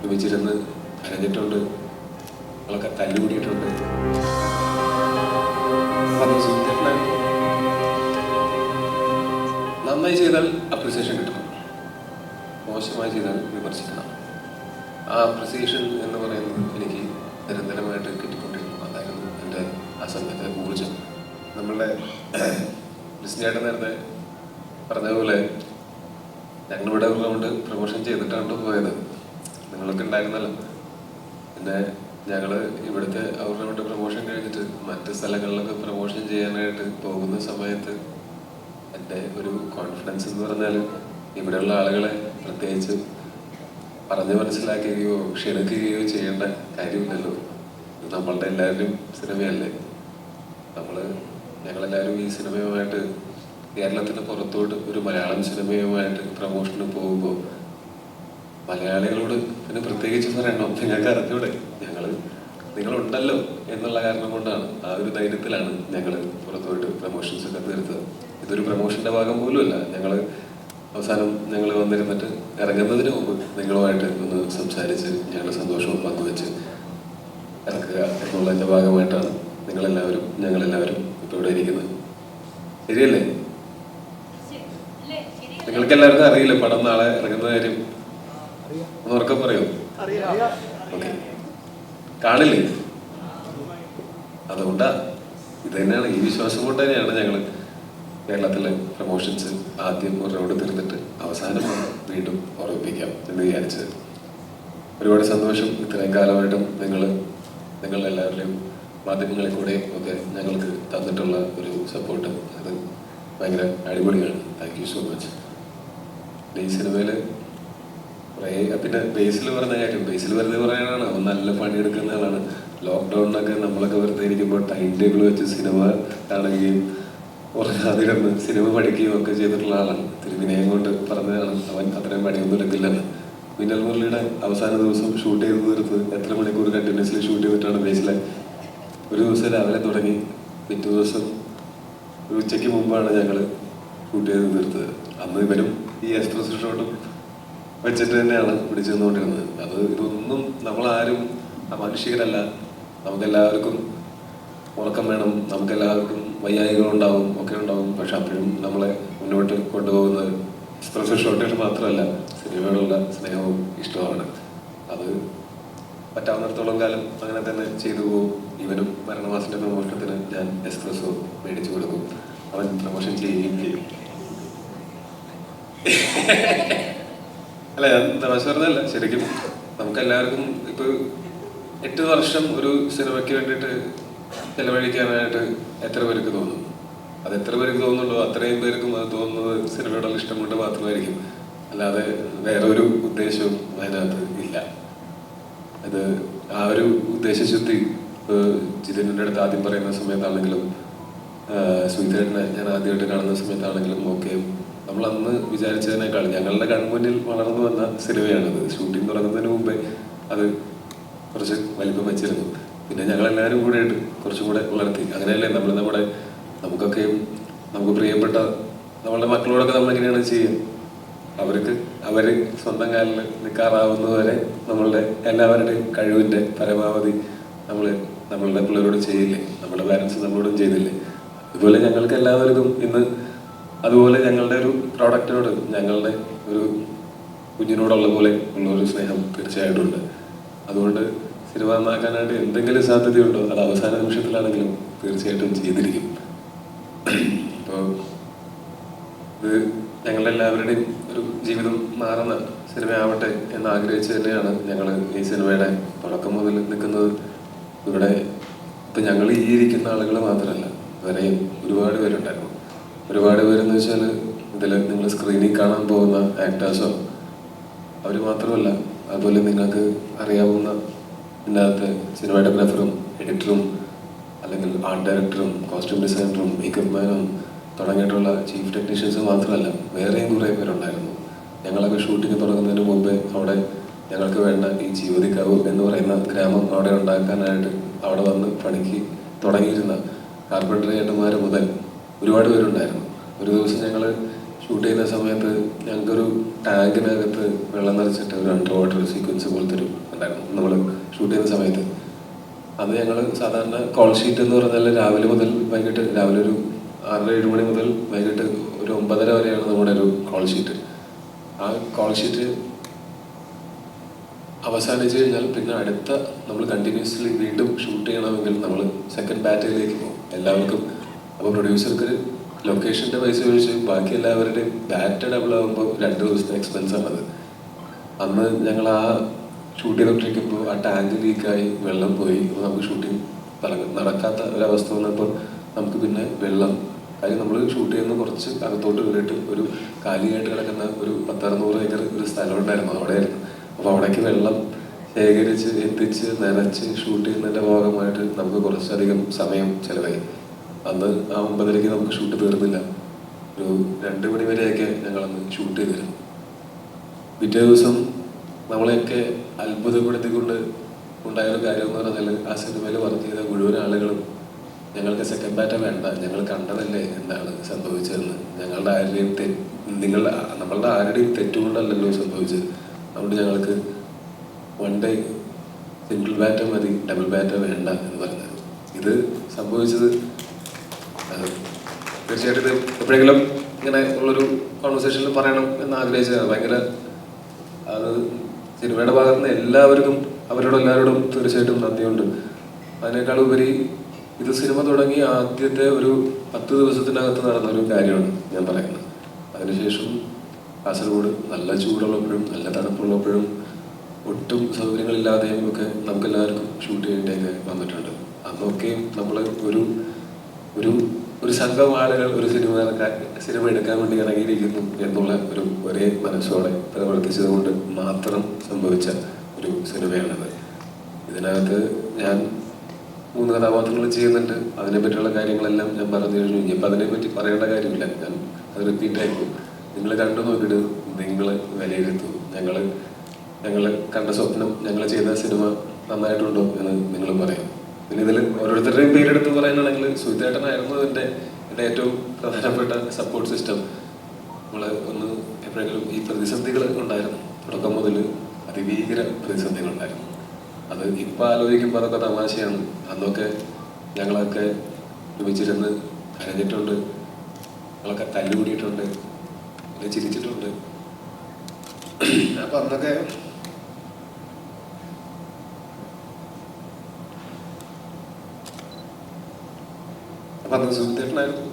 ഒരുമിച്ചിരുന്ന് അരഞ്ഞിട്ടുണ്ട്. അവളൊക്കെ തല്ലുകൂടിയിട്ടുണ്ട്. നന്നായി ചെയ്താൽ അപ്രിസിയേഷൻ കിട്ടണം. മോശമായി ചെയ്താൽ വിമർശിക്കണം. ആ അപ്രിസിയേഷൻ എന്ന് പറയുന്നത് എനിക്ക് നിരന്തരമായിട്ട് കിട്ടിക്കൊണ്ടിരുന്നു അതായിരുന്നു എന്റെ ആ സമയത്തെ ഊർജം നമ്മളുടെ ലിസ്നേട്ടൻ നേരത്തെ പറഞ്ഞതുപോലെ ഞങ്ങളിവിടെ ഉള്ളതുകൊണ്ട് പ്രൊമോഷൻ ചെയ്തിട്ടാണ് പോയത്. നിങ്ങളൊക്കെ ഉണ്ടായിരുന്നല്ലോ. പിന്നെ ഞങ്ങൾ ഇവിടുത്തെ അവരുടെ വിട്ട് പ്രൊമോഷൻ കഴിഞ്ഞിട്ട് മറ്റ് സ്ഥലങ്ങളിലൊക്കെ പ്രൊമോഷൻ ചെയ്യാനായിട്ട് പോകുന്ന സമയത്ത് എന്റെ ഒരു കോൺഫിഡൻസ് എന്ന് പറഞ്ഞാൽ ഇവിടെയുള്ള ആളുകളെ പ്രത്യേകിച്ച് പറഞ്ഞു മനസ്സിലാക്കുകയോ ക്ഷണിക്കുകയോ ചെയ്യേണ്ട കാര്യമില്ലല്ലോ. നമ്മളുടെ എല്ലാവരുടെയും സിനിമയല്ലേ. നമ്മൾ ഞങ്ങളെല്ലാവരും ഈ സിനിമയുമായിട്ട് കേരളത്തിന് പുറത്തോട്ട് ഒരു മലയാളം സിനിമയുമായിട്ട് പ്രൊമോഷന് പോകുമ്പോൾ മലയാളികളോട് പിന്നെ പ്രത്യേകിച്ച് പറയണം നിങ്ങൾക്ക് അറിഞ്ഞൂടെ? ഞങ്ങൾ നിങ്ങളുണ്ടല്ലോ എന്നുള്ള കാരണം കൊണ്ടാണ് ആ ഒരു ധൈര്യത്തിലാണ് ഞങ്ങൾ പുറത്തുപോയിട്ട് പ്രൊമോഷൻസ് ഒക്കെ തീർത്തത്. ഇതൊരു പ്രൊമോഷന്റെ ഭാഗം പോലുമല്ല. ഞങ്ങൾ അവസാനം ഞങ്ങൾ വന്നിരുന്നിട്ട് ഇറങ്ങുന്നതിന് മുമ്പ് നിങ്ങളുമായിട്ട് ഒന്ന് സംസാരിച്ച് ഞങ്ങളുടെ സന്തോഷവും പങ്കുവെച്ച് ഇറക്കുക എന്നുള്ളതിന്റെ ഭാഗമായിട്ടാണ് നിങ്ങളെല്ലാവരും ഞങ്ങളെല്ലാവരും ഇപ്പോൾ ഇവിടെ ഇരിക്കുന്നത്. ശരിയല്ലേ? നിങ്ങൾക്ക് എല്ലാവർക്കും അറിയില്ല പടം നാളെ ഇറങ്ങുന്ന കാര്യം? ഉറക്കെ പറയോ. ഓക്കെ. കാണില്ലേ? അതുകൊണ്ടാ ഇത് തന്നെയാണ് ഈ വിശ്വാസം കൊണ്ട് തന്നെയാണ് ഞങ്ങൾ കേരളത്തിലെ പ്രമോഷൻസ് ആദ്യം ഒരു റൗണ്ട് തീർന്നിട്ട് അവസാനം വീണ്ടും ഓർമ്മിപ്പിക്കാം എന്ന് വിചാരിച്ചത്. ഒരുപാട് സന്തോഷം ഇത്രയും കാലമായിട്ടും നിങ്ങൾ നിങ്ങളെല്ലാവരുടെയും മാധ്യമങ്ങളിൽ കൂടെ ഒക്കെ ഞങ്ങൾക്ക് തന്നിട്ടുള്ള ഒരു സപ്പോർട്ട് അത് ഭയങ്കര അടിപൊളിയാണ്. താങ്ക് യു സോ മച്ച് ഈ സിനിമയിൽ പിന്നെ ബേസിൽ പറഞ്ഞ കാര്യം ബേസിൽ വെറുതെ പറയാനാണ്. അവൻ നല്ല പണിയെടുക്കുന്ന ആളാണ്. ലോക്ക്ഡൗണിനൊക്കെ നമ്മളൊക്കെ വെറുതെ ഇരിക്കുമ്പോൾ ടൈം ടേബിൾ വെച്ച് സിനിമ കാണുകയും ഉറങ്ങാതിരുന്ന് സിനിമ പഠിക്കുകയും ഒക്കെ ചെയ്തിട്ടുള്ള ആളാണ്. ഇത്തിരി വിനയം കൊണ്ട് പറഞ്ഞതാണ്. അവൻ അത്രയും പണിയൊന്നും എടുക്കില്ലെന്ന്. മിന്നൽ മുരളിയുടെ അവസാന ദിവസം ഷൂട്ട് ചെയ്ത് തീർത്ത് എത്ര മണിക്കൂർ കണ്ടിന്യൂസ്ലി ഷൂട്ട് ചെയ്തിട്ടാണ് ബേസിലെ? ഒരു ദിവസം രാവിലെ തുടങ്ങി. പിറ്റേ ദിവസം ഉച്ചയ്ക്ക് മുമ്പാണ് ഞങ്ങൾ ഷൂട്ട് ചെയ്ത് തീർത്തത്. അന്ന് ഇവരും ഈ എക്സ്പ്രസ് ഷോട്ടും വെച്ചിട്ട് തന്നെയാണ് പിടിച്ചു നിന്നുകൊണ്ടിരുന്നത് അത് ഇതൊന്നും നമ്മളാരും മനുഷ്യരല്ല. നമുക്കെല്ലാവർക്കും ഉറക്കം വേണം. നമുക്കെല്ലാവർക്കും വയ്യായികളുണ്ടാവും ഒക്കെ ഉണ്ടാവും പക്ഷെ അപ്പോഴും നമ്മളെ മുന്നോട്ട് കൊണ്ടുപോകുന്നത് എക്സ്പ്രസ് ഷോർട്ടേജ് മാത്രമല്ല സിനിമയോടുള്ള സ്നേഹവും ഇഷ്ടമാണ് അത് പറ്റാവുന്നിടത്തോളം കാലം അങ്ങനെ തന്നെ ചെയ്തു പോകും. ഇവനും മരണമാസത്തിന്റെ പ്രമോഷണത്തിന് ഞാൻ എക്സ്പ്രസ്സോ മേടിച്ചു കൊടുക്കും. അവൻ പ്രമോഷൻ ചെയ്യുകയും ചെയ്യും. അല്ല തമാശ പറഞ്ഞല്ല ശരിക്കും നമുക്ക് എല്ലാവർക്കും ഇപ്പൊ എട്ട് വർഷം ഒരു സിനിമയ്ക്ക് വേണ്ടിയിട്ട് ചെലവഴിക്കാനായിട്ട് എത്ര പേർക്ക് തോന്നും? അത് എത്ര പേർക്ക് തോന്നുന്നുണ്ടോ? അത്രയും പേർക്കും അത് തോന്നുന്നത് സിനിമയോടുള്ള ഇഷ്ടം കൊണ്ട് മാത്രമായിരിക്കും. അല്ലാതെ വേറെ ഒരു ഉദ്ദേശവും അതിനകത്ത് ഇല്ല. അത് ആ ഒരു ഉദ്ദേശശുദ്ധി ജിതിന്റെ അടുത്ത് ആദ്യം പറയുന്ന സമയത്താണെങ്കിലും സുഹിതേട്ടനെ ഞാൻ ആദ്യമായിട്ട് കാണുന്ന സമയത്താണെങ്കിലും ഒക്കെ നമ്മൾ അന്ന് വിചാരിച്ചതിനേക്കാൾ ഞങ്ങളുടെ കൺമുന്നിൽ വളർന്നു വന്ന സിനിമയാണത് ഷൂട്ടിംഗ് തുടങ്ങുന്നതിന് മുമ്പേ അത് കുറച്ച് വലിപ്പം വെച്ചിരുന്നു. പിന്നെ ഞങ്ങളെല്ലാവരും കൂടെ ആയിട്ട് കുറച്ചും കൂടെ വളർത്തി. അങ്ങനെയല്ലേ നമ്മൾ നമ്മുടെ നമുക്കൊക്കെയും നമുക്ക് പ്രിയപ്പെട്ട നമ്മളുടെ മക്കളോടൊക്കെ നമ്മൾ എങ്ങനെയാണ് ചെയ്യുക? അവർക്ക് അവർ സ്വന്തം കാലിൽ നിൽക്കാറാവുന്നതുവരെ നമ്മളുടെ എല്ലാവരുടെയും കഴിവിന്റെ പരമാവധി നമ്മൾ നമ്മളുടെ പിള്ളേരോട് ചെയ്യില്ലേ? നമ്മുടെ പാരൻസ് നമ്മളോടും ചെയ്തില്ലേ? അതുപോലെ ഞങ്ങൾക്ക് എല്ലാവർക്കും ഇന്ന് അതുപോലെ ഞങ്ങളുടെ ഒരു പ്രോഡക്റ്റിനോട് ഞങ്ങളുടെ ഒരു കുഞ്ഞിനോടുള്ള പോലെ ഉള്ളൊരു സ്നേഹം തീർച്ചയായിട്ടും ഉണ്ട്. അതുകൊണ്ട് സിനിമ എന്തെങ്കിലും സാധ്യതയുണ്ടോ? അത് അവസാന നിമിഷത്തിലാണെങ്കിലും തീർച്ചയായിട്ടും ചെയ്തിരിക്കും. അപ്പോൾ ഇത് ഞങ്ങളുടെ എല്ലാവരുടെയും ഒരു ജീവിതം മാറുന്ന സിനിമയാവട്ടെ എന്ന് ആഗ്രഹിച്ച് തന്നെയാണ് ഞങ്ങൾ ഈ സിനിമയുടെ തുടക്കം മുതൽ നിൽക്കുന്നത്. ഇവിടെ ഇപ്പം ഞങ്ങൾ ഈ ഇരിക്കുന്ന ആളുകൾ മാത്രമല്ല വരെയും ഒരുപാട് പേരുണ്ടായിരുന്നു. ഒരുപാട് പേരെന്ന് വെച്ചാൽ ഇതിൽ നിങ്ങൾ സ്ക്രീനിൽ കാണാൻ പോകുന്ന ആക്ടേഴ്സോ അവർ മാത്രമല്ല അതുപോലെ നിങ്ങൾക്ക് അറിയാവുന്ന ഇതിനകത്ത് സിനിമാറ്റോഗ്രാഫറും എഡിറ്ററും അല്ലെങ്കിൽ ആർട്ട് ഡയറക്ടറും കോസ്റ്റ്യൂം ഡിസൈനറും മേക്കപ്പ് മാനും തുടങ്ങിയിട്ടുള്ള ചീഫ് ടെക്നീഷ്യൻസ് മാത്രമല്ല വേറെയും കുറേ പേരുണ്ടായിരുന്നു. ഞങ്ങളൊക്കെ ഷൂട്ടിംഗ് തുടങ്ങുന്നതിന് മുമ്പേ അവിടെ ഞങ്ങൾക്ക് വേണ്ട ഈ ജീവതിക്കാവ് എന്ന് പറയുന്ന ഗ്രാമം അവിടെ ഉണ്ടാക്കാനായിട്ട് അവിടെ വന്ന് പണിക്ക് തുടങ്ങിയിരുന്ന കാർപ്പന്ററി ഏട്ടന്മാർ മുതൽ ഒരുപാട് പേരുണ്ടായിരുന്നു. ഒരു ദിവസം ഞങ്ങൾ ഷൂട്ട് ചെയ്യുന്ന സമയത്ത് ഞങ്ങൾക്കൊരു ടാങ്കിനകത്ത് വെള്ളം നിറച്ചിട്ട് ഒരു അണ്ടർ വാട്ടർ സീക്വൻസ് പോലത്തെ ഒരു ഉണ്ടായിരുന്നു. നമ്മൾ ഷൂട്ട് ചെയ്യുന്ന സമയത്ത്. അത് ഞങ്ങൾ സാധാരണ കോൾ ഷീറ്റ് എന്ന് പറഞ്ഞാൽ രാവിലെ മുതൽ വൈകിട്ട് രാവിലെ ഒരു ആറര ഏഴ് മണി മുതൽ വൈകിട്ട് ഒരു ഒമ്പതര വരെയാണ് നമ്മുടെ ഒരു കോൾ ഷീറ്റ് ആ കോൾ ഷീറ്റ് അവസാനിച്ച് കഴിഞ്ഞാൽ പിന്നെ അടുത്ത നമ്മൾ കണ്ടിന്യൂസ്ലി വീണ്ടും ഷൂട്ട് ചെയ്യണമെങ്കിൽ നമ്മൾ സെക്കൻഡ് ബാറ്ററിയിലേക്ക് പോകും. എല്ലാവർക്കും. അപ്പോൾ പ്രൊഡ്യൂസർക്ക് ലൊക്കേഷന്റെ പൈസ ഒഴിച്ച് ബാക്കി എല്ലാവരുടെയും ഡാറ്റ ഡബിൾ ആകുമ്പോൾ രണ്ട് ദിവസത്തെ എക്സ്പെൻസ് ആണത്. അന്ന് ഞങ്ങൾ ആ ഷൂട്ട് ചെയ്തോണ്ടിരിക്കുമ്പോൾ ആ ടാങ്ക് ലീക്കായി വെള്ളം പോയി അപ്പോൾ നമുക്ക് ഷൂട്ടിങ് നടക്കാത്ത ഒരവസ്ഥ വന്നപ്പോൾ നമുക്ക് പിന്നെ വെള്ളം കാര്യം നമ്മൾ ഷൂട്ട് ചെയ്യുന്ന കുറച്ച് അകത്തോട്ട് കയറിയിട്ട് ഒരു കാലിയായിട്ട് കിടക്കുന്ന ഒരു പത്തറുന്നൂറ് ഏക്കർ ഒരു സ്ഥലം ഉണ്ടായിരുന്നു അവിടെയായിരുന്നു. അപ്പോൾ അവിടേക്ക് വെള്ളം ശേഖരിച്ച് എത്തിച്ച് നനച്ച് ഷൂട്ട് ചെയ്യുന്നതിന്റെ ഭാഗമായിട്ട് നമുക്ക് കുറച്ചധികം സമയം ചിലവായി. അന്ന് ആ ഒമ്പതരയ്ക്ക് നമുക്ക് ഷൂട്ട് തീർന്നില്ല. ഒരു രണ്ട് മണി വരെയൊക്കെ ഞങ്ങളന്ന് ഷൂട്ട് ചെയ്തിരുന്നു. പിറ്റേ ദിവസം നമ്മളെയൊക്കെ അത്ഭുതപ്പെടുത്തിക്കൊണ്ട് ഉണ്ടായൊരു കാര്യം എന്ന് പറഞ്ഞാൽ ആ സിനിമയിൽ വർക്ക് ചെയ്ത മുഴുവൻ ആളുകളും ഞങ്ങൾക്ക് സെക്കൻഡ് ബാറ്റ വേണ്ട. ഞങ്ങൾ കണ്ടതല്ലേ എന്താണ് സംഭവിച്ചതെന്ന്. ഞങ്ങളുടെ ആരുടെയും തെ നിങ്ങളുടെ നമ്മളുടെ ആരുടെയും തെറ്റുകൊണ്ടല്ലല്ലോ സംഭവിച്ചത്. അതുകൊണ്ട് ഞങ്ങൾക്ക് വൺ ഡേ സിംഗിൾ ബാറ്റ മതി ഡബിൾ ബാറ്റ വേണ്ട എന്ന് പറഞ്ഞത് ഇത് സംഭവിച്ചത് തീർച്ചയായിട്ടും ഇത് എപ്പോഴെങ്കിലും ഇങ്ങനെ ഉള്ളൊരു കോൺവെർസേഷനിൽ പറയണം എന്ന് ആഗ്രഹിച്ചതാണ്. ഭയങ്കര അത് സിനിമയുടെ ഭാഗത്ത് നിന്ന് എല്ലാവർക്കും അവരോട് എല്ലാവരോടും തീർച്ചയായിട്ടും നന്ദിയുണ്ട്. അതിനേക്കാൾ ഉപരി ഇത് സിനിമ തുടങ്ങി ആദ്യത്തെ ഒരു പത്ത് ദിവസത്തിനകത്ത് നടന്ന ഒരു കാര്യമാണ് ഞാൻ പറയുന്നത്. അതിനുശേഷം കാസർഗോഡ് നല്ല ചൂടുള്ളപ്പോഴും നല്ല തണുപ്പുള്ളപ്പോഴും ഒട്ടും സൗകര്യങ്ങളില്ലാതെയും ഒക്കെ നമുക്ക് എല്ലാവർക്കും ഷൂട്ട് ചെയ്യേണ്ടിയൊക്കെ വന്നിട്ടുണ്ട്. അന്നൊക്കെയും നമ്മൾ ഒരു ഒരു ഒരു സംഘം ആളുകൾ ഒരു സിനിമ സിനിമ എടുക്കാൻ വേണ്ടി ഇറങ്ങിയിരിക്കുന്നു എന്നുള്ള ഒരു ഒരേ മനസ്സോടെ പ്രവർത്തിച്ചത് കൊണ്ട് മാത്രം സംഭവിച്ച ഒരു സിനിമയാണത്. ഇതിനകത്ത് ഞാൻ മൂന്ന് കഥാപാത്രങ്ങൾ ചെയ്യുന്നുണ്ട്. അതിനെ പറ്റിയുള്ള കാര്യങ്ങളെല്ലാം ഞാൻ പറഞ്ഞു കഴിഞ്ഞു. ഇനിയിപ്പോൾ അതിനെപ്പറ്റി പറയേണ്ട കാര്യമില്ല. ഞാൻ അത് റിപ്പീറ്റ് ആയിരിക്കും നിങ്ങൾ കണ്ടു നോക്കിയിട്ട് നിങ്ങൾ വിലയിരുത്തൂ. ഞങ്ങൾ ഞങ്ങൾ കണ്ട സ്വപ്നം ഞങ്ങൾ ചെയ്ത സിനിമ നന്നായിട്ടുണ്ടോ എന്ന് നിങ്ങൾ പറയാം. പിന്നെ ഇതിൽ ഓരോരുത്തരുടെയും പേരെടുത്ത് പറയാനാണെങ്കിൽ സുഹിതേട്ടനായിരുന്നു എന്റെ എന്റെ ഏറ്റവും പ്രധാനപ്പെട്ട സപ്പോർട്ട് സിസ്റ്റം നമ്മൾ ഒന്ന് എപ്പോഴെങ്കിലും ഈ പ്രതിസന്ധികൾ ഉണ്ടായിരുന്നു. തുടക്കം മുതൽ അതിഭീകര പ്രതിസന്ധികൾ ഉണ്ടായിരുന്നു. അത് ഇപ്പം ആലോചിക്കുമ്പോൾ അതൊക്കെ തമാശയാണ്. അന്നൊക്കെ ഞങ്ങളൊക്കെ ഒരുമിച്ചിരുന്ന് കരഞ്ഞിട്ടുണ്ട്. ഞങ്ങളൊക്കെ തല്ലുകൂടിയിട്ടുണ്ട്. പിന്നെ ചിരിച്ചിട്ടുണ്ട്. അപ്പം അന്നൊക്കെ അപ്പം അന്ന് സുഹൃത്തേട്ടനായിരുന്നു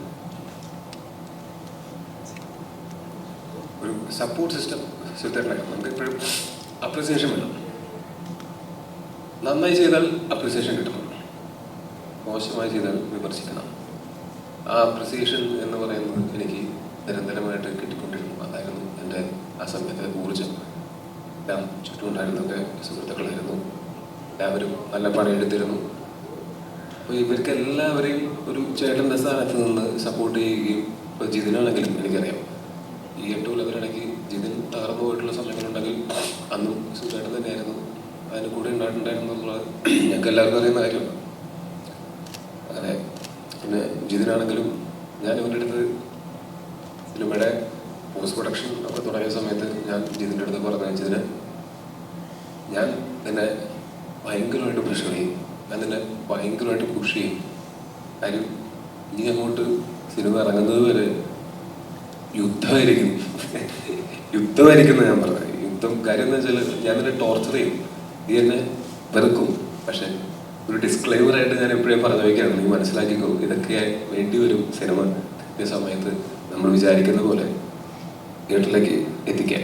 ഒരു സപ്പോർട്ട് സിസ്റ്റം സുഹൃത്തുക്കളായിരുന്നു നമുക്ക് എപ്പോഴും അപ്രിസിയേഷൻ വേണം. നന്നായി ചെയ്താൽ അപ്രിസിയേഷൻ കിട്ടണം. മോശമായി ചെയ്താൽ വിമർശിക്കണം. ആ അപ്രിസിയേഷൻ എന്ന് പറയുന്നത് എനിക്ക് നിരന്തരമായിട്ട് കിട്ടിക്കൊണ്ടിരുന്നു അതായിരുന്നു എന്റെ ആ സമയത്തെ ഊർജം എല്ലാം ചുറ്റുമുണ്ടായിരുന്നൊക്കെ സുഹൃത്തുക്കളായിരുന്നു. എല്ലാവരും നല്ല പണിയെടുത്തിരുന്നു. അപ്പോൾ ഇവർക്ക് എല്ലാവരെയും ഒരു ചേട്ടന്റെ സ്ഥാനത്ത് നിന്ന് സപ്പോർട്ട് ചെയ്യുകയും ഇപ്പോൾ ജിതിനാണെങ്കിലും എനിക്കറിയാം. ഈ എട്ട് കൊല്ലത്തിനിടയ്ക്ക് ജിതിൻ തകർന്നു പോയിട്ടുള്ള സമയങ്ങളുണ്ടെങ്കിൽ അന്നും സുഖേട്ടൻ തന്നെയായിരുന്നു. അതിന് കൂടെ ഉണ്ടായിട്ടുണ്ടായിരുന്നുള്ളത് ഞങ്ങൾക്ക് എല്ലാവർക്കും അറിയുന്ന കാര്യമാണ്. അങ്ങനെ പിന്നെ ജിതിനാണെങ്കിലും ഞാൻ ഇവന്റെ അടുത്ത് സിനിമയുടെ പോസ്റ്റ് പ്രൊഡക്ഷൻ ഒക്കെ തുടങ്ങിയ സമയത്ത് ഞാൻ ജിതിന്റെ അടുത്ത് പറഞ്ഞു ഞാൻ എന്നെ ഭയങ്കരമായിട്ട് പ്രഷർ ചെയ്യും. നിന്നെ ഭയങ്കരമായിട്ട് പുഷ് ചെയ്യും. കാര്യം ഇനി അങ്ങോട്ട് സിനിമ ഇറങ്ങുന്നത് വരെ യുദ്ധമായിരിക്കും യുദ്ധമായിരിക്കുന്ന ഞാൻ പറഞ്ഞത്. യുദ്ധം കാര്യം എന്ന് വെച്ചാൽ ഞാൻ എന്നെ ടോർച്ചർ ചെയ്യും. നീ എന്നെ വെറുക്കും. പക്ഷെ ഒരു ഡിസ്ക്ലൈമർ ആയിട്ട് ഞാൻ എപ്പോഴും പറഞ്ഞു വയ്ക്കുകയാണ് നീ മനസ്സിലാക്കിക്കോ ഇതൊക്കെ വേണ്ടി വരും സിനിമ ഈ സമയത്ത് നമ്മൾ വിചാരിക്കുന്ന പോലെ തിയേറ്ററിലേക്ക് എത്തിക്കാൻ.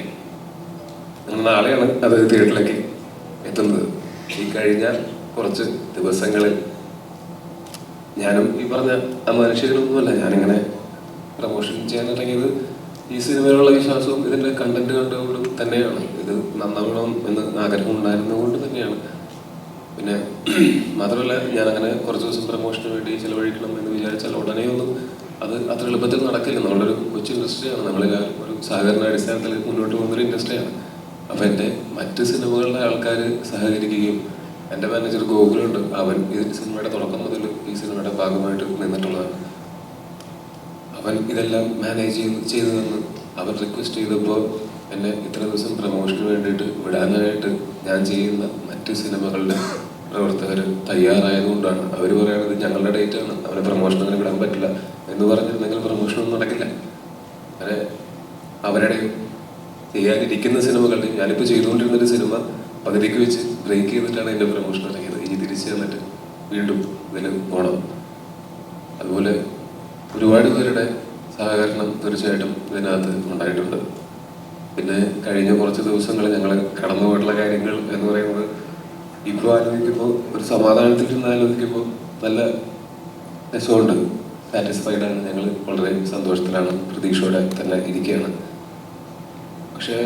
നാളെയാണ് അത് തിയേറ്ററിലേക്ക് എത്തുന്നത്. ഈ കഴിഞ്ഞ കുറച്ച് ദിവസങ്ങളിൽ ഞാനും ഈ പറഞ്ഞ മനുഷ്യരൊന്നുമല്ല ഞാനിങ്ങനെ പ്രമോഷൻ ചെയ്യാൻ ഇറങ്ങിയത് ഈ സിനിമയിലുള്ള വിശ്വാസവും ഇതിന്റെ കണ്ടന്റ് കണ്ടുകൊണ്ടും തന്നെയാണ്. ഇത് നന്നാവണം എന്ന് ആഗ്രഹം ഉണ്ടായിരുന്നതുകൊണ്ട് തന്നെയാണ്. പിന്നെ മാത്രമല്ല ഞാൻ അങ്ങനെ കുറച്ച് ദിവസം പ്രമോഷന് വേണ്ടി ചിലവഴിക്കണം എന്ന് വിചാരിച്ചാൽ ഉടനെ ഒന്നും അത് അത്ര എളുപ്പത്തിൽ നടക്കില്ല. നമ്മളൊരു കൊച്ചു ഇൻഡസ്ട്രിയാണ്. നമ്മളെല്ലാവരും ഒരു സഹകരണ അടിസ്ഥാനത്തിൽ മുന്നോട്ട് പോകുന്നൊരു ഇൻഡസ്ട്രിയാണ്. അപ്പം എന്റെ മറ്റ് സിനിമകളിലെ ആൾക്കാർ സഹകരിക്കുകയും എന്റെ മാനേജർ ഗോകുലുണ്ട്. അവൻ ഈ സിനിമയുടെ തുടക്കം മുതൽ ഈ സിനിമയുടെ ഭാഗമായിട്ട് നിന്നിട്ടുള്ളതാണ്. അവൻ ഇതെല്ലാം മാനേജ് ചെയ്ത് ചെയ്തു തന്ന് അവൻ റിക്വസ്റ്റ് ചെയ്തപ്പോൾ എന്നെ ഇത്ര ദിവസം പ്രൊമോഷന് വേണ്ടിയിട്ട് വിടാനായിട്ട് ഞാൻ ചെയ്യുന്ന മറ്റ് സിനിമകളുടെ പ്രവർത്തകർ തയ്യാറായതുകൊണ്ടാണ്. അവർ പറയുന്നത് ഞങ്ങളുടെ ഡേറ്റ് ആണ്. അവരെ പ്രൊമോഷൻ അങ്ങനെ വിടാൻ പറ്റില്ല എന്ന് പറഞ്ഞിരുന്നെങ്കിൽ പ്രൊമോഷനൊന്നും നടക്കില്ല. അങ്ങനെ അവരുടെ ചെയ്യാനിരിക്കുന്ന സിനിമകളുടെ ഞാനിപ്പോൾ ചെയ്തുകൊണ്ടിരുന്നൊരു സിനിമ പകുതിക്ക് വെച്ച് ബ്രേക്ക് ചെയ്തിട്ടാണ് എന്റെ പ്രമോഷൻ ഇറങ്ങിയത് ഇനി തിരിച്ചു തന്നിട്ട് വീണ്ടും ഇതിൽ പോകണം അതുപോലെ ഒരുപാട് പേരുടെ സഹകരണം തീർച്ചയായിട്ടും ഇതിനകത്ത് ഉണ്ടായിട്ടുണ്ട്. പിന്നെ കഴിഞ്ഞ കുറച്ച് ദിവസങ്ങൾ ഞങ്ങൾ കടന്നു പോയിട്ടുള്ള കാര്യങ്ങൾ എന്ന് പറയുന്നത് ഇപ്പോൾ ആലോചിക്കുമ്പോൾ ഒരു സമാധാനത്തിൽ നിന്ന് ആലോചിക്കുമ്പോൾ നല്ല രസമുണ്ട്. സാറ്റിസ്ഫൈഡ് ആണ് ഞങ്ങൾ വളരെ സന്തോഷത്തിലാണ്. പ്രതീക്ഷയോടെ തന്നെ ഇരിക്കുകയാണ്. പക്ഷേ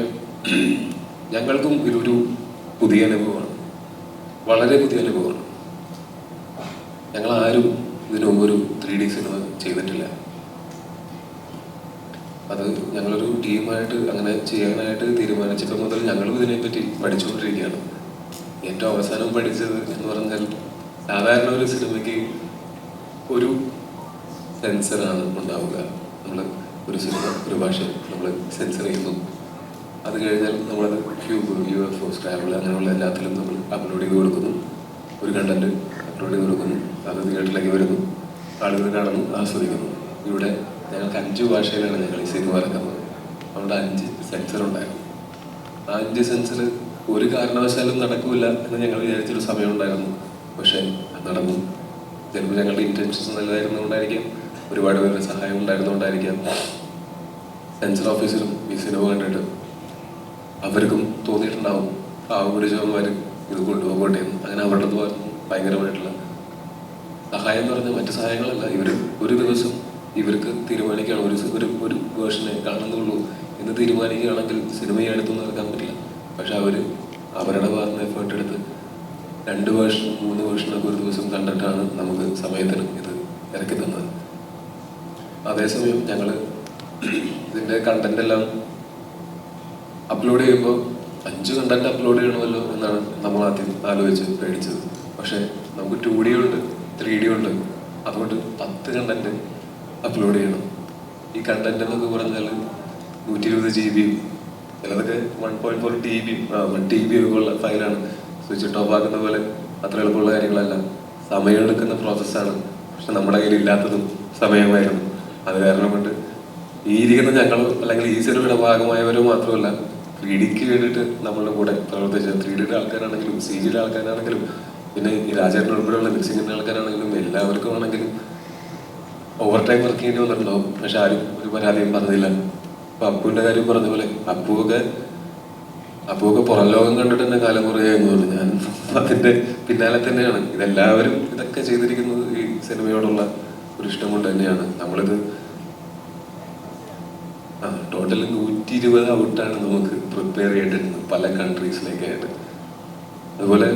ഞങ്ങൾക്കും ഇതൊരു പുതിയ അനുഭവമാണ്. വളരെ പുതിയ അനുഭവമാണ്. ഞങ്ങൾ ആരും ഇതിനു മുമ്പ് ഒരു ത്രീ ഡി സിനിമ ചെയ്തിട്ടില്ല. അത് ഞങ്ങളൊരു ടീമായിട്ട് അങ്ങനെ ചെയ്യാനായിട്ട് തീരുമാനിച്ചപ്പോൾ മുതൽ ഞങ്ങളും ഇതിനെപ്പറ്റി പഠിച്ചുകൊണ്ടിരിക്കുകയാണ്. ഏറ്റവും അവസാനം പഠിച്ചത് എന്ന് പറഞ്ഞാൽ സാധാരണ ഒരു സിനിമയ്ക്ക് ഒരു സെൻസറാണ് ഉണ്ടാവുക. നമ്മൾ ഒരു സിനിമ ഒരു ഭാഷ നമ്മൾ സെൻസർ ചെയ്യുന്നു. അത് കഴിഞ്ഞാൽ നമ്മളത് cube U F O Scrabble അങ്ങനെയുള്ള എല്ലാത്തിലും നമ്മൾ അപ്ലോഡ് ചെയ്ത് കൊടുക്കുന്നു. ഒരു കണ്ടന്റ് അപ്ലോഡ് ചെയ്ത് കൊടുക്കുന്നു. അത് തിയേറ്ററിലേക്ക് വരുന്നു. ആളുകൾ കാണുന്നു. ആസ്വദിക്കുന്നു. ഇവിടെ ഞങ്ങൾക്ക് അഞ്ച് ഭാഷയിലാണ് ഞങ്ങൾ ഈ സിനിമ ഇറക്കുന്നത്. അതുകൊണ്ട് അഞ്ച് സെൻസർ ഉണ്ടായിരുന്നു. ആ അഞ്ച് സെൻസർ ഒരു കാരണവശാലും നടക്കില്ല എന്ന് ഞങ്ങൾ വിചാരിച്ചൊരു സമയം ഉണ്ടായിരുന്നു. പക്ഷേ നടന്നു. ചിലപ്പോൾ ഞങ്ങളുടെ ഇന്റൻഷൻസ് നല്ലതായിരുന്നുകൊണ്ടായിരിക്കാം ഒരുപാട് പേരുടെ സഹായം ഉണ്ടായിരുന്നുകൊണ്ടായിരിക്കാം സെൻസർ ഓഫീസറും ഈ സിനിമ കണ്ടിട്ട് അവർക്കും തോന്നിയിട്ടുണ്ടാവും. ആ ഒരു പിടിച്ചവന്മാർ ഇത് കൊണ്ടുപോകട്ടെ എന്ന്. അങ്ങനെ അവരുടെ ഭാഗത്തുനിന്ന് ഭയങ്കരമായിട്ടുള്ള സഹായം എന്ന് പറഞ്ഞാൽ മറ്റു സഹായങ്ങളല്ല. ഇവർ ഒരു ദിവസം ഇവർക്ക് തീരുമാനിക്കുകയാണ് ഒരു ഒരു ഒരു വേർഷനെ കാണുന്നുള്ളൂ എന്ന് തീരുമാനിക്കുകയാണെങ്കിൽ സിനിമയെ അടുത്തൊന്നും ഇറക്കാൻ പറ്റില്ല. പക്ഷെ അവർ അവരുടെ ഭാഗത്ത് എഫേർട്ട് എടുത്ത് രണ്ട് വേർഷൻ മൂന്ന് വേർഷനൊക്കെ ഒരു ദിവസം കണ്ടിട്ടാണ് നമുക്ക് സമയത്തിന് ഇത് ഇറക്കി തന്നത്. അതേസമയം ഞങ്ങൾ ഇതിന്റെ കണ്ടന്റ് എല്ലാം അപ്ലോഡ് ചെയ്യുമ്പോൾ അഞ്ച് കണ്ടന്റ് അപ്ലോഡ് ചെയ്യണമല്ലോ എന്നാണ് നമ്മൾ ആദ്യം ആലോചിച്ച് പേടിച്ചത്. പക്ഷേ നമുക്ക് ടു ഡി ഉണ്ട് ത്രീ ഡി ഉണ്ട്. അതുകൊണ്ട് പത്ത് കണ്ടന്റ് അപ്ലോഡ് ചെയ്യണം. ഈ കണ്ടന്റ് എന്നൊക്കെ പറഞ്ഞാൽ നൂറ്റി ഇരുപത് ജി ബിയും ചിലതൊക്കെ വൺ പോയിന്റ് ഫോർ ടി ബിയും വൺ ടി ബി ഉള്ള ഫയലാണ് സ്വിച്ച് ടോപ്പ് ആക്കുന്ന പോലെ അത്ര എളുപ്പമുള്ള കാര്യങ്ങളല്ല. സമയമെടുക്കുന്ന പ്രോസസ്സാണ് പക്ഷെ നമ്മുടെ കയ്യിൽ ഇല്ലാത്തതും സമയമായിരുന്നു. അത് കാരണം കൊണ്ട് ഈ ഇരിക്കുന്ന ഞങ്ങളും അല്ലെങ്കിൽ ഈ സിനിമയുടെ ഭാഗമായവരും മാത്രമല്ല ത്രീ ഡിക്ക് വേണ്ടിയിട്ട് നമ്മളുടെ കൂടെ പ്രവർത്തിച്ച ത്രീ ഡിയുടെ ആൾക്കാരാണെങ്കിലും സി ജിയുടെ ആൾക്കാരാണെങ്കിലും പിന്നെ ഈ രാജേട്ടൻ ഉൾപ്പെടെയുള്ള മിക്സിങ്ങിന്റെ ആൾക്കാരാണെങ്കിലും എല്ലാവർക്കും ആണെങ്കിലും ഓവർ ടൈം വർക്ക് ചെയ്യേണ്ടി വന്നിട്ടുണ്ടാവും. പക്ഷെ ആരും ഒരു പരാതിയും പറഞ്ഞില്ല. അപ്പൊ അപ്പുവിന്റെ കാര്യം പറഞ്ഞ പോലെ അപ്പുവൊക്കെ അപ്പുവൊക്കെ പുറം ലോകം കണ്ടിട്ട് തന്നെ കാലം കുറയായിരുന്നു പറഞ്ഞു. ഞാൻ അതിന്റെ പിന്നാലെ തന്നെയാണ്. ഇതെല്ലാവരും ഇതൊക്കെ ചെയ്തിരിക്കുന്നത് ഈ സിനിമയോടുള്ള ഒരു ഇഷ്ടം കൊണ്ട് തന്നെയാണ്. നമ്മളിത് ടോട്ടൽ നൂറ്റി ഇരുപത് ഔട്ടാണ് നമുക്ക് പ്രിപ്പയർ ചെയ്തിരുന്നത് പല കൺട്രീസിലേക്കായിട്ട് അതുപോലെ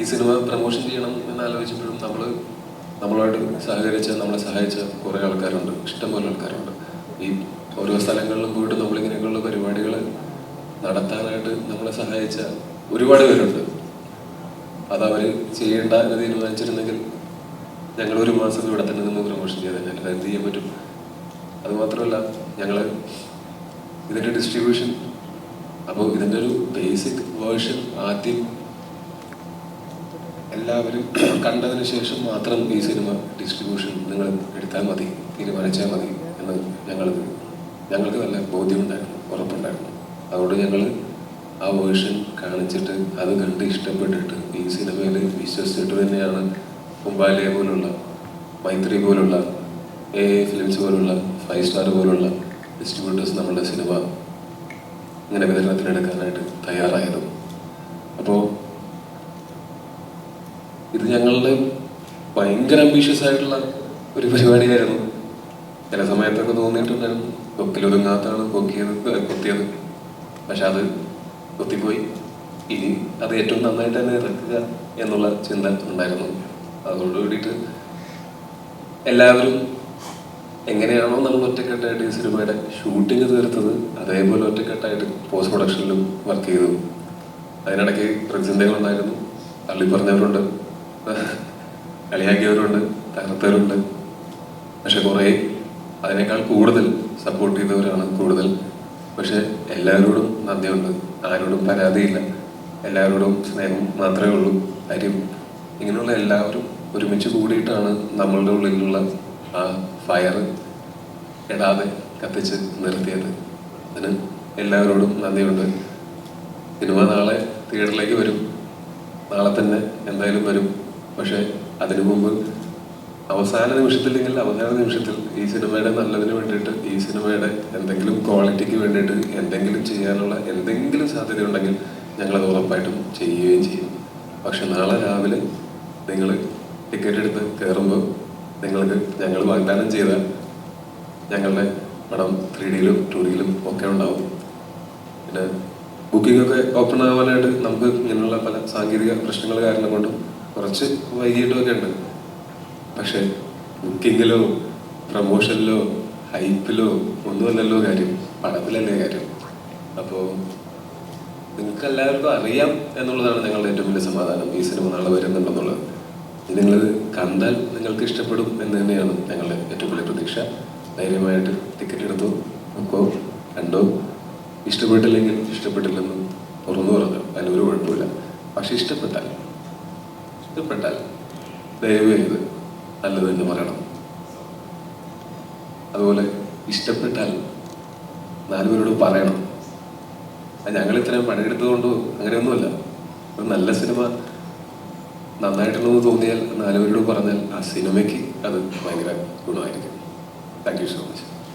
ഈ സിനിമ പ്രൊമോഷൻ ചെയ്യണം എന്ന് ആലോചിച്ചപ്പോഴും നമ്മൾ നമ്മളോട് സഹകരിച്ച നമ്മളെ സഹായിച്ച കുറേ ആൾക്കാരുണ്ട്. ഇഷ്ടംപോലെ ആൾക്കാരുണ്ട്. ഈ ഓരോ സ്ഥലങ്ങളിലും പോയിട്ട് നമ്മളിങ്ങനെയൊക്കെയുള്ള പരിപാടികൾ നടത്താനായിട്ട് നമ്മളെ സഹായിച്ച ഒരുപാട് പേരുണ്ട്. അതവർ ചെയ്യേണ്ട എന്ന് തീരുമാനിച്ചിരുന്നെങ്കിൽ ഞങ്ങൾ ഒരു മാസം ഇവിടെ തന്നെ നിന്ന് പ്രൊമോഷൻ ചെയ്ത് കഴിഞ്ഞാൽ എന്ത് ചെയ്യാൻ പറ്റും? അതുമാത്രമല്ല ഞങ്ങൾ ഇതിന്റെ ഡിസ്ട്രിബ്യൂഷൻ അപ്പോൾ ഇതിന്റെ ഒരു ബേസിക് വേർഷൻ ആദ്യം എല്ലാവരും കണ്ടതിന് ശേഷം മാത്രം ഈ സിനിമ ഡിസ്ട്രിബ്യൂഷൻ നിങ്ങൾ എടുത്താൽ മതി തീരുമാനിച്ചാൽ മതി എന്ന് ഞങ്ങൾക്ക് ഞങ്ങൾക്ക് നല്ല ബോധ്യമുണ്ടായിരുന്നു ഉറപ്പുണ്ടായിരുന്നു. അതുകൊണ്ട് ഞങ്ങൾ ആ വേർഷൻ കാണിച്ചിട്ട് അത് കണ്ട് ഇഷ്ടപ്പെട്ടിട്ട് ഈ സിനിമയിൽ വിശ്വസിച്ചിട്ട് തന്നെയാണ് മുംബൈലെ പോലുള്ള മൈത്രി പോലുള്ള എ എ ഫിലിംസ് പോലുള്ള ഫൈവ് സ്റ്റാർ പോലുള്ള ഡിസ്ട്രിബ്യൂട്ടേഴ്സ് നമ്മളുടെ സിനിമ ഇങ്ങനെ വിതരണത്തിനെടുക്കാനായിട്ട് തയ്യാറായതും. അപ്പോൾ ഇത് ഞങ്ങളുടെ ഭയങ്കര അംബീഷ്യസ് ആയിട്ടുള്ള ഒരു പരിപാടിയായിരുന്നു. ചില സമയത്തൊക്കെ തോന്നിയിട്ടുണ്ടായിരുന്നു. കൊക്കിലൊതുങ്ങാത്താണ് കൊക്കിയത് കൊത്തിയത്. പക്ഷെ അത് കൊത്തിപ്പോയി. ഇനി അത് ഏറ്റവും നന്നായിട്ട് തന്നെ ഇറക്കുക എന്നുള്ള ചിന്ത ഉണ്ടായിരുന്നു. അതോട് കൂടിയിട്ട് എല്ലാവരും എങ്ങനെയാണോ നമ്മൾ ഒറ്റക്കെട്ടായിട്ട് ഈ സിനിമയുടെ ഷൂട്ടിങ് തീർത്തത് അതേപോലെ ഒറ്റക്കെട്ടായിട്ട് പോസ്റ്റ് പ്രൊഡക്ഷനിലും വർക്ക് ചെയ്തു. അതിനിടയ്ക്ക് പ്രതിസന്ധികൾ ഉണ്ടായിരുന്നു തള്ളി പറഞ്ഞവരുണ്ട്. കളിയാക്കിയവരുണ്ട്. തകർത്തവരുണ്ട്. പക്ഷെ കുറേ അതിനേക്കാൾ കൂടുതൽ സപ്പോർട്ട് ചെയ്തവരാണ് കൂടുതൽ. പക്ഷെ എല്ലാവരോടും നന്ദിയുണ്ട്. ആരോടും പരാതിയില്ല. എല്ലാവരോടും സ്നേഹം മാത്രമേ ഉള്ളൂ. കാര്യം ഇങ്ങനെയുള്ള എല്ലാവരും ഒരുമിച്ച് കൂടിയിട്ടാണ് നമ്മളുടെ ഉള്ളിലുള്ള ആ ഫയർ ഇടാതെ കത്തിച്ച് നിർത്തിയത്. അതിന് എല്ലാവരോടും നന്ദിയുണ്ട്. സിനിമ നാളെ തിയേറ്ററിലേക്ക് വരും. നാളെ തന്നെ എന്തായാലും വരും. പക്ഷേ അതിനു മുമ്പ് അവസാന നിമിഷത്തില്ലെങ്കിൽ അവസാന നിമിഷത്തിൽ ഈ സിനിമയുടെ നല്ലതിന് വേണ്ടിയിട്ട് ഈ സിനിമയുടെ എന്തെങ്കിലും ക്വാളിറ്റിക്ക് വേണ്ടിയിട്ട് എന്തെങ്കിലും ചെയ്യാനുള്ള എന്തെങ്കിലും സാധ്യത ഉണ്ടെങ്കിൽ ഞങ്ങളത് ഉറപ്പായിട്ടും ചെയ്യുകയും ചെയ്യും. പക്ഷെ നാളെ രാവിലെ നിങ്ങൾ ടിക്കറ്റ് എടുത്ത് കയറുമ്പോൾ നിങ്ങൾക്ക് ഞങ്ങൾ വാഗ്ദാനം ചെയ്ത ഞങ്ങളുടെ പടം ത്രീ ഡിയിലും ടു ഡിയിലും ഒക്കെ ഉണ്ടാവും. പിന്നെ ബുക്കിംഗ് ഒക്കെ ഓപ്പൺ ആവാനായിട്ട് നമുക്ക് ഇങ്ങനെയുള്ള പല സാങ്കേതിക പ്രശ്നങ്ങൾ കാരണം കൊണ്ടും കുറച്ച് വൈകിട്ടൊക്കെ ഉണ്ട്. പക്ഷെ ബുക്കിങ്ങിലോ പ്രൊമോഷനിലോ ഹൈപ്പിലോ ഒന്നുമല്ലല്ലോ കാര്യം. പടത്തിലല്ലേ കാര്യം. അപ്പോൾ നിങ്ങൾക്ക് എല്ലാവർക്കും അറിയാം എന്നുള്ളതാണ് ഞങ്ങളുടെ ഏറ്റവും വലിയ സമാധാനം. ഈ സിനിമ നാളെ വരുന്നുണ്ടെന്നുള്ളത്. നിങ്ങൾ കണ്ടാൽ നിങ്ങൾക്ക് ഇഷ്ടപ്പെടും എന്ന് തന്നെയാണ് ഞങ്ങളുടെ ഏറ്റവും വലിയ പ്രതീക്ഷ. ധൈര്യമായിട്ട് ടിക്കറ്റ് എടുത്തു. നോക്കോ കണ്ടോ ഇഷ്ടപ്പെട്ടില്ലെങ്കിൽ ഇഷ്ടപ്പെട്ടില്ലെന്ന് തുറന്നു പറഞ്ഞു. ഒരു കുഴപ്പമില്ല. പക്ഷെ ഇഷ്ടപ്പെട്ടാൽ ഇഷ്ടപ്പെട്ടാൽ ദയവേ ഇത് നല്ലത് എന്ന് പറയണം. അതുപോലെ ഇഷ്ടപ്പെട്ടാൽ നാലുപേരോട് പറയണം. ഞങ്ങൾ ഇത്രയും പണിയെടുത്തതുകൊണ്ട് അങ്ങനെയൊന്നുമല്ല. ഒരു നല്ല സിനിമ നന്നായിട്ടുണ്ടെന്ന് തോന്നിയാൽ നാലുപേരോട് പറഞ്ഞാൽ ആ സിനിമയ്ക്ക് അത് ഭയങ്കര ഗുണമായിരിക്കും. Thank you so much